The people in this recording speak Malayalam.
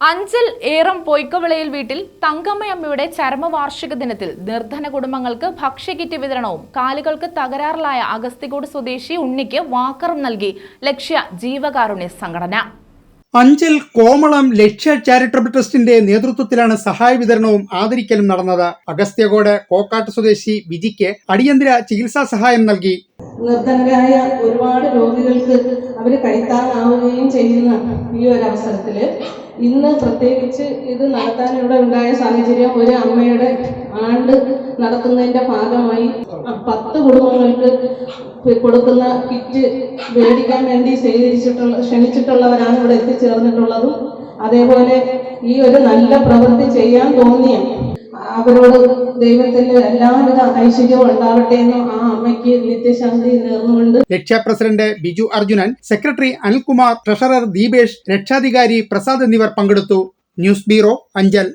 അഞ്ചൽ ഏറം പൊയ്ക്കവിളയിൽ വീട്ടിൽ തങ്കമ്മയമ്മയുടെ ചരമവാർഷിക ദിനത്തിൽ നിർധന കുടുംബങ്ങൾക്ക് ഭക്ഷ്യകിറ്റ് വിതരണവും കാലുകൾക്ക് തകരാറിലായ അഗസ്തികോട് സ്വദേശി ഉണ്ണിക്ക് വാക്കറും നൽകി ലക്ഷ്യ ജീവകാരുണ്യ സംഘടന. അഞ്ചൽ കോമളം ലക്ഷ്യ ചാരിറ്റബിൾ ട്രസ്റ്റിന്റെ നേതൃത്വത്തിലാണ് സഹായ വിതരണവും ആദരിക്കലും നടന്നത്. അഗസ്ത്യകോട് കോക്കാട്ട് സ്വദേശി വിജിക്ക് അടിയന്തര ചികിത്സാ സഹായം നൽകി. നിർധനരായ ഒരുപാട് രോഗികൾക്ക് അവർ കൈത്താങ്ങാവുകയും ചെയ്യുന്ന ഈ ഒരു അവസരത്തിൽ ഇന്ന് പ്രത്യേകിച്ച് ഇത് നടത്താൻ ഇവിടെ ഉണ്ടായ സാഹചര്യം ഒരു അമ്മയുടെ ആണ്ട് നടത്തുന്നതിന്റെ ഭാഗമായി പത്ത് കുടുംബങ്ങൾക്ക് കൊടുക്കുന്ന കിറ്റ് മേടിക്കാൻ വേണ്ടി സ്വീകരിച്ചിട്ടുള്ള ക്ഷണിച്ചിട്ടുള്ളവരാണ് ഇവിടെ എത്തിച്ചേർന്നിട്ടുള്ളതും അതേപോലെ ഈ ഒരു നല്ല പ്രവൃത്തി ചെയ്യാൻ തോന്നിയ അവരോട് ദൈവത്തിന്റെ എല്ലാവിധ ഐശ്വര്യവും ഉണ്ടാവട്ടെ എന്നും ആ അമ്മയ്ക്ക് നിത്യശാന്തി നേർന്നുകൊണ്ട് രക്ഷാ president Biju Arjunan secretary Anilkumar treasurer Deepesh രക്ഷാധികാരി പ്രസാദ് എന്നിവർ പങ്കെടുത്തു. News bureau Anchal.